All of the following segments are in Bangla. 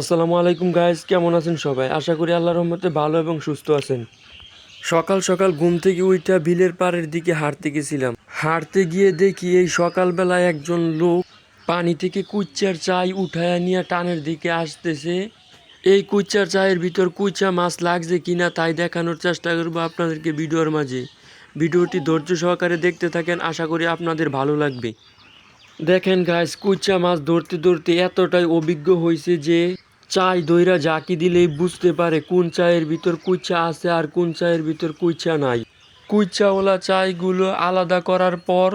আসসালামু আলাইকুম গাইস কেমন আছেন সবাই? আশা করি আল্লাহর রহমতে ভালো এবং সুস্থ আছেন। সকাল সকাল ঘুম থেকে উইঠা বিলের পাড়ের দিকে হাঁটতে গেছিলাম। হাঁটতে গিয়ে দেখি এই সকালবেলায় একজন লোক পানি থেকে কুচ্চার চাই উঠায় নিয়ে টানের দিকে আসতেছে। এই কুচ্চার চায়ের ভিতর কুচা মাছ লাগছে কিনা তাই দেখানোর চেষ্টা করব আপনাদেরকে ভিডিওর মাঝে। ভিডিওটি ধৈর্য সহকারে দেখতে থাকেন, আশা করি আপনাদের ভালো লাগবে। দেখেন গাইস কুচা মাছ ধরতে ধরতে এতটাই অভিজ্ঞ হয়েছে যে চাই দইরা জাকি দিলেই বুঝতে পারে কোন চায়ের ভিতর কুইচা আছে আর কোন চায়ের ভিতর কুইচা নাই। কুইচাওয়ালা চাইগুলো আলাদা করার পর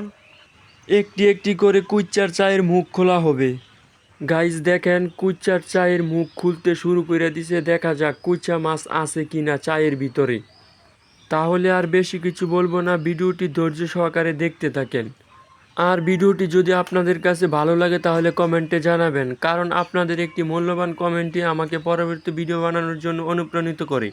একটি একটি করে কুইচার চায়ের মুখ খোলা হবে। গাইস দেখেন কুইচার চায়ের মুখ খুলতে শুরু করে দিছে। দেখা যাক কুইচা মাছ আছে কি না চায়ের ভিতরে। তাহলে আর বেশি কিছু বলব না। ভিডিওটি ধৈর্য সহকারে দেখতে থাকেন। আর ভিডিওটি যদি আপনাদের কাছে ভালো লাগে তাহলে কমেন্টে জানাবেন, কারণ আপনাদের একটি মূল্যবান কমেন্টই আমাকে পরবর্তী ভিডিও বানানোর জন্য অনুপ্রাণিত করে।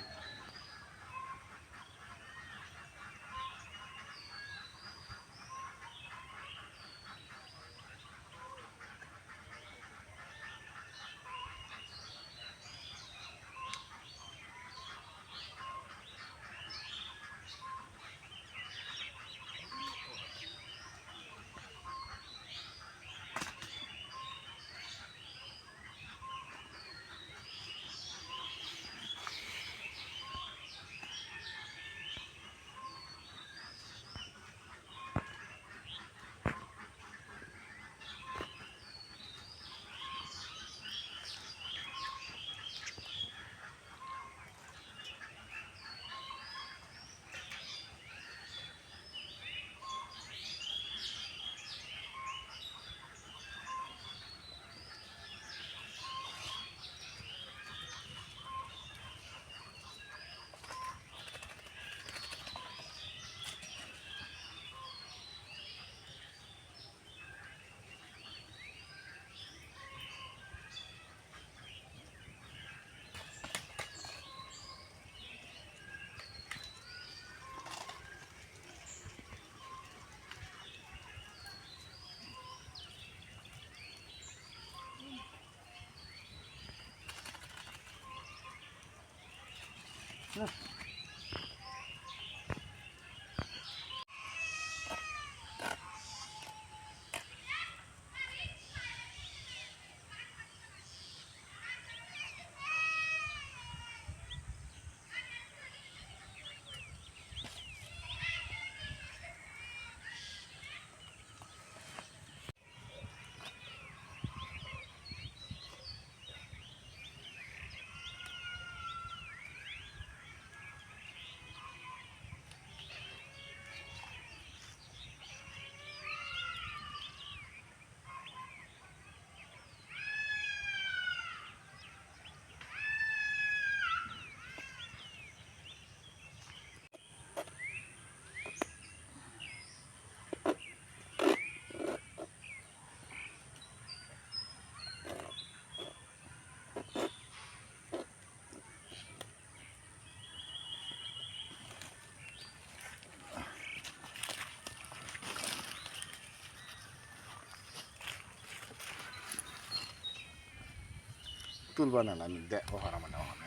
하. তুলবা না না আমি দেখো ওখানে মানে ওখানে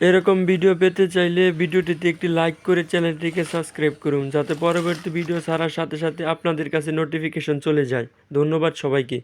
এরকম ভিডিও পেতে চাইলে ভিডিওটিতে একটি লাইক করে চ্যানেলটিকে সাবস্ক্রাইব করুন, যাতে পরবর্তী ভিডিও ছাড়ার সাথে সাথে আপনাদের কাছে নোটিফিকেশন চলে যায়। ধন্যবাদ সবাইকে।